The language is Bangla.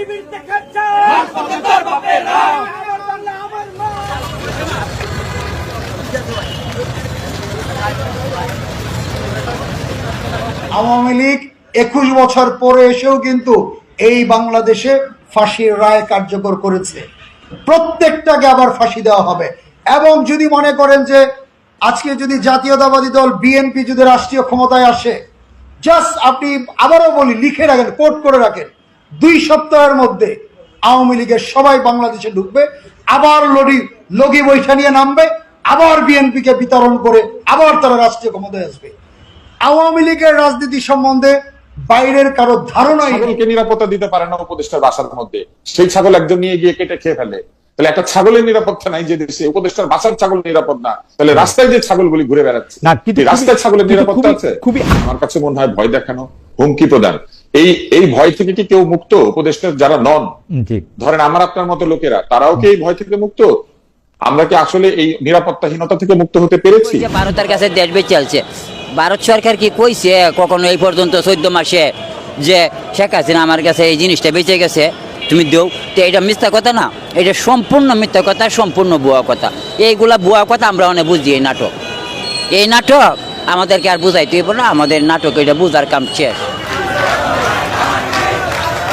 শিবির আওয়ামী লীগ একুশ বছর পরে এসেও কিন্তু এই বাংলাদেশে ফাঁসির রায় কার্যকর করেছে। প্রত্যেকটাকে আবার ফাঁসি দেওয়া হবে। এবং যদি মনে করেন যে আজকে যদি জাতীয়তাবাদী দল বিএনপি যদি রাষ্ট্রীয় ক্ষমতায় আসে জাস্ট আপনি আবারও বলি লিখে রাখেন কোর্ট করে রাখেন। দুই সপ্তাহের মধ্যে আওয়ামী লীগের সবাই বাংলাদেশে ঢুকবে আবার লড়ি লগি বৈঠা নিয়ে নামবে আবার বিএনপিকে বিতরণ করে আবার তারা রাষ্ট্রীয় ক্ষমতায় আসবে। আওয়ামী লীগের রাজনীতি সম্বন্ধে বাইরের কারও ধারণাই নেই। ছাগলকে নিরাপত্তা দিতে পারে না উপদেষ্টার বাসার মধ্যে। সেই ছাগল একজন নিয়ে গিয়ে কেটে খেয়ে ফেলে। তাহলে একটা ছাগলের নিরাপত্তা নাই যে দেশে। উপদেষ্টার বাসার ছাগল নিরাপদ না। তাহলে রাস্তায় যে ছাগলগুলি ঘুরে বেড়াচ্ছে না, কিন্তু কি রাস্তায় ছাগলের নিরাপত্তা খুবই- আছে? খুবই- আমার কাছে মনে হয় ভয় দেখানো হুমকি প্রদান। এই এই ভয় থেকে কি কেউ মুক্ত? উপদেষ্টার যারা নন ধরেন আমার আপনার মতো লোকেরা তারাও কি এই ভয় থেকে মুক্ত? আমরা কি আসলে এই নিরাপত্তাহীনতা থেকে মুক্ত হতে পেরেছি? ভারতের কাছে দেশ বেঁচে চলছে ভারত সরকার কি কইছে কখনো এই পর্যন্ত চোদ্দ মাসে যে শেখ হাসিনা আমার কাছে এই জিনিসটা বেঁচে গেছে? তুমি দেও। তো এটা মিথ্যা কথা না। এটা সম্পূর্ণ মিথ্যা কথা সম্পূর্ণ বুয়া কথা। এইগুলা বুয়া কথা আমরা অনেক বুঝি এই নাটক। এই নাটক আমাদেরকে আর বুঝাইতে হইব না। আমাদের নাটক এটা বুঝার কাম শেষ।